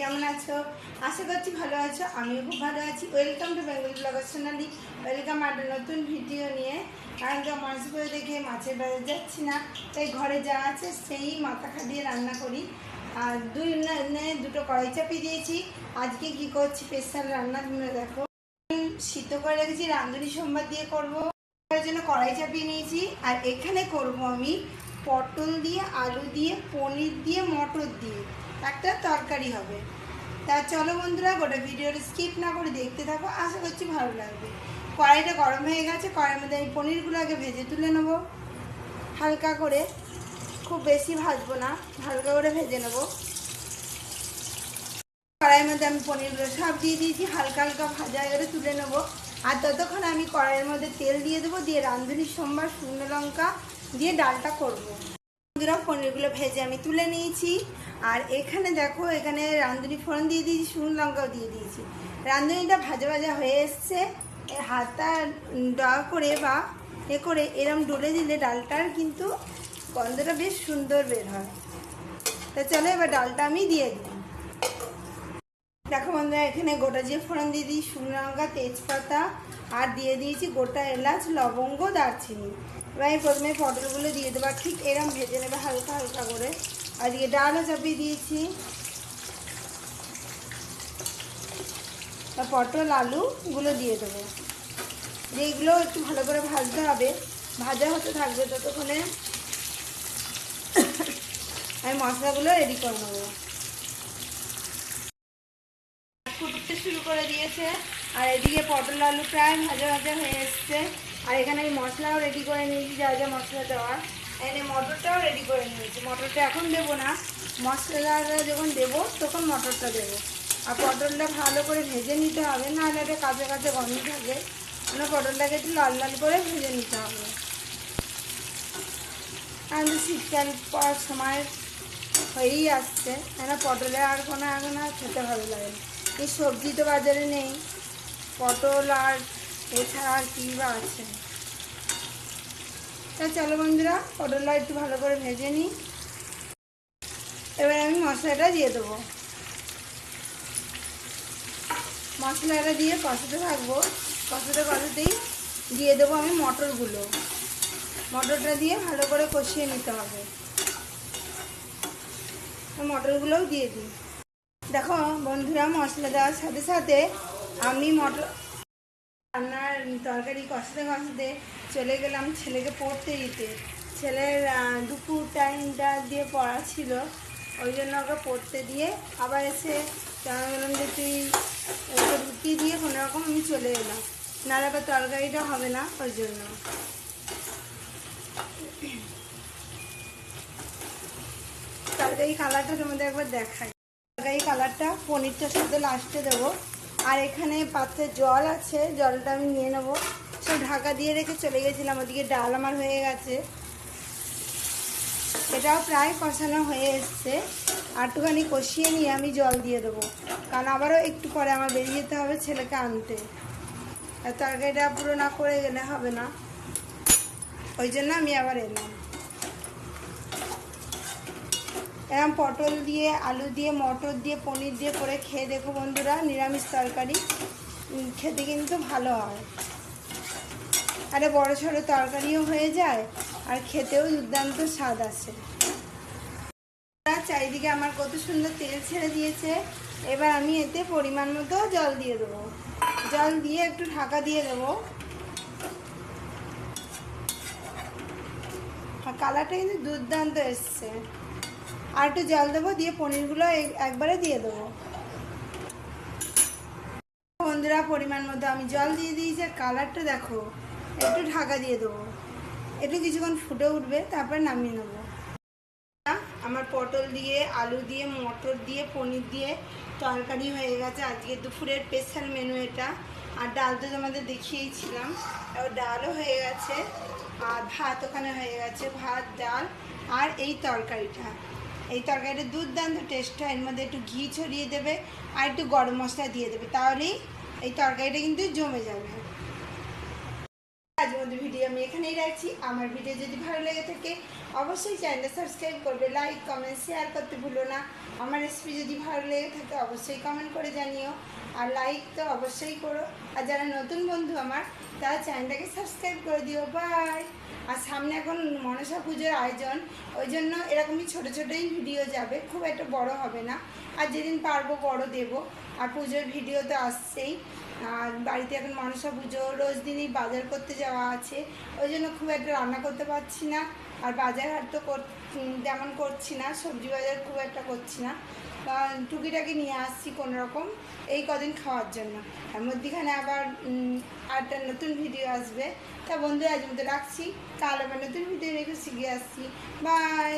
কেমন আছো? আশা করছি ভালো আছো, আমিও খুব ভালো আছি। Welcome to Bengal vlogger Sonali welcome একটা নতুন ভিডিও নিয়ে। তো মাছ করে দেখে মাছের বাজার যাচ্ছি না, তাই ঘরে যা আছে সেই মাথা খাটিয়ে রান্না করি। আর দুই দুটো কড়াই চাপিয়ে দিয়েছি। আজকে কি করছি স্পেশাল রান্না তোমরা দেখো। সিদ্ধ করে রেখেছি, রাঁধুনি সোমবার দিয়ে করব। তার জন্য কড়াই চাপিয়ে নিয়েছি। আর এখানে করব আমি পটল দিয়ে, আলু দিয়ে, পনির দিয়ে, মটর দিয়ে। একটা তরকারি হবে। তা চলো বন্ধুরা, গোটা ভিডিওটা স্কিপ না করে দেখতে থাকো, আশা করছি ভালো লাগবে। কড়াইটা গরম হয়ে গেছে, কড়াইয়ের মধ্যে আমি পনিরগুলো আগে ভেজে তুলে নেব। হালকা করে, খুব বেশি ভাজবো না, হালকা করে ভেজে নেব। কড়াইয়ের মধ্যে আমি পনিরগুলো সব দিয়ে দিয়েছি, হালকা হালকা ভাজা করে তুলে নেব। আর ততক্ষণ আমি কড়াইয়ের মধ্যে তেল দিয়ে দেবো, দিয়ে রাঁধুনি, সোমবার শুকনো লঙ্কা দিয়ে ডালটা করব। বন্ধুরা, পনিরগুলো ভেজে আমি তুলে নিয়েছি। আর এখানে দেখো, এখানে রাঁধুনি ফোড়ন দিয়ে দিয়েছি, শুকনো লঙ্কাও দিয়ে দিয়েছি। রাঁধুনিটা ভাজা ভাজা হয়ে এসছে। হাতা ডা করে বা এ করে এরম ডলে দিলে ডালটার কিন্তু গন্ধটা বেশ সুন্দর বের হয়। তা চলো এবার ডালটা আমি দিয়ে দিই। দেখো বন্ধুরা, এখানে গোটা জিরে ফোড়ন দিয়ে দিই শুকনো লঙ্কা, তেজপাতা, আর দিয়ে দিয়েছি গোটা এলাচ, লবঙ্গ, দারচিনি। এবার প্রথমে পটলগুলো দিয়ে দেবো ঠিক এরম ভেজে নেবে হালকা হালকা করে। আর দিয়ে ডালও চাপিয়ে দিয়েছি। পটল, আলুগুলো দিয়ে দেবো। যেগুলো একটু ভালো করে ভাজতে হবে, ভাজা হতে থাকবে ততক্ষণে। আমি মশলাগুলো রেডি করে নেব। ফুটতে শুরু করে দিয়েছে। আর এদিকে পটল আলু প্রায় ভাজা ভাজা হয়ে এসছে। আর এখানে আমি মশলাও রেডি করে নিয়েছি, যা যা মশলা দেওয়ার। এখানে মটরটাও রেডি করে নিয়েছি। মটরটা এখন দেবো না। মশলাটা যখন দেবো, তখন মটরটা দেবো। আর পটলটা ভালো করে ভেজে নিতে হবে, নাহলে এটা কাঁচা কাঁচা গন্ধ থাকে। মানে পটলটাকে একটু লাল লাল করে ভেজে নিতে হবে। আর শীতকাল পড়ার সময় হয়েই আসছে। কেন পটলে আর কোনো এখন আর খেতে ভালো লাগে না। এই সবজি তো বাজারে নেই। পটল আর এছাড়া আর কী বা আছে। তা চলো বন্ধুরা, পটলটা একটু ভালো করে ভেজে নিই। এবার আমি মশলাটা দিয়ে দেবো। মশলাটা দিয়ে কষাতে থাকব। কষাতে কষাতেই দিয়ে দেবো আমি মটরগুলো। মটরটা দিয়ে ভালো করে কষিয়ে নিতে হবে। মটরগুলোও দিয়ে দিই। দেখো, বন্ধুরা, মশলা দেওয়ার সাথে সাথে আমি মটর রান্নার তরকারি কষাতে কষাতে চলে গেলাম ছেলেকে পড়তে দিতে। ছেলের দুপুর টাইমটা দিয়ে পড়া ছিল, ওই জন্য ওকে পড়তে দিয়ে আবার এসে বললাম যে তুই ওকে রুটি দিয়ে কোনো রকম আমি চলে এলাম। নাহলে আবার তরকারিটা হবে না, ওই জন্য। তরকারি কালারটা তোমাদের একবার দেখাই। তরকারি কালারটা পনিরটার সাথে লাস্টে দেবো। আর এখানে পাত্রে জল আছে, জলটা আমি নিয়ে নেব। সব ঢাকা দিয়ে রেখে চলে গেছিলাম, ওদিকে ডাল আমার হয়ে গেছে। এটাও প্রায় কষানো হয়ে এসছে। আরটুখানি কষিয়ে নিয়ে আমি জল দিয়ে দেবো। কারণ আবারও একটু পরে আমার বেরিয়ে যেতে হবে ছেলেকে আনতে। তরকারিটা পুরো না করে গেলে হবে না। ওই জন্য আমি আবার এলাম। এরকম পটল দিয়ে, আলু দিয়ে, মটর দিয়ে, পনির দিয়ে করে খেয়ে দেখো বন্ধুরা, নিরামিষ তরকারি। খেতে কিন্তু ভালো হয়। আরে বড় সড়ো তরকারিও হয়ে যায়, আর খেতেও দুর্দান্ত স্বাদ আসে। চারিদিকে আমার কত সুন্দর তেল ছেড়ে দিয়েছে। এবার আমি এতে পরিমাণ মতো জল দিয়ে দেবো। জল দিয়ে একটু ঢাকা দিয়ে দেবো। কালারটা কিন্তু দুর্দান্ত এসছে। আর একটু জল দেবো, দিয়ে পনিরগুলো এক- একবারে দিয়ে দেবো। বন্ধুরা, পরিমাণ মতো আমি জল দিয়ে দিয়েছি, আর কালারটা দেখো, একটু ঢাকা দিয়ে দেবো। একটু কিছুক্ষণ ফুটে উঠবে, তারপর নামিয়ে নেব। আমার পটল দিয়ে, আলু দিয়ে, মটর দিয়ে, পনির দিয়ে তরকারি হয়ে গেছে। আজকে দুপুরের স্পেশাল মেনু এটা। আর ডাল তো তোমাদের দেখিয়েছিলাম। এবার ডালও হয়ে গেছে, আর ভাত ওখানে হয়ে গেছে, ভাত, ডাল, আর এই তরকারিটা। এই তরকারিটা দুর্দান্ত টেস্ট হয়। এর মধ্যে একটু ঘি ছড়িয়ে দেবে আর একটু গরম মশলা দিয়ে দেবে। তাহলেই এই তরকারিটা কিন্তু জমে যাবে। আজ মধ্যে আমি এখানেই রাখছি। আমার ভিডিও যদি ভালো লেগে থাকে, অবশ্যই চ্যানেলটা সাবস্ক্রাইব করবে লাইক কমেন্ট শেয়ার করতে ভুলো না। আমার রেসিপি যদি ভালো লেগে থাকে, অবশ্যই কমেন্ট করে জানিও। আর লাইক তো অবশ্যই করো। আর যারা নতুন বন্ধু আমার, তারা চ্যানেলটাকে সাবস্ক্রাইব করে দিও। বাই আর সামনে এখন মনসা পুজোর আয়োজন। ওই জন্য এরকমই ছোটো ছোটোই ভিডিও যাবে। খুব একটা বড় হবে না। আর যেদিন পারব, বড় দেব। আর পুজোর ভিডিও তো আসছেই। আর বাড়িতে এখন মনসা পুজো। রোজ দিনই বাজার করতে যাওয়া আছে। ওই জন্য খুব একটা রান্না করতে পারছি না। আর বাজার হাট তো যেমন করছি না, সবজি বাজার খুব একটা করছি না। টুকিটাকি নিয়ে আসছি রকম, এই কদিন খাওয়ার জন্য। আর মধ্যিখানে আবার আরেকটা নতুন ভিডিও আসবে। তা বন্ধুরা আজ মধ্যে রাখছি। তাহলে আবার নতুন ভিডিও রেখে শিখে আসছি। বাই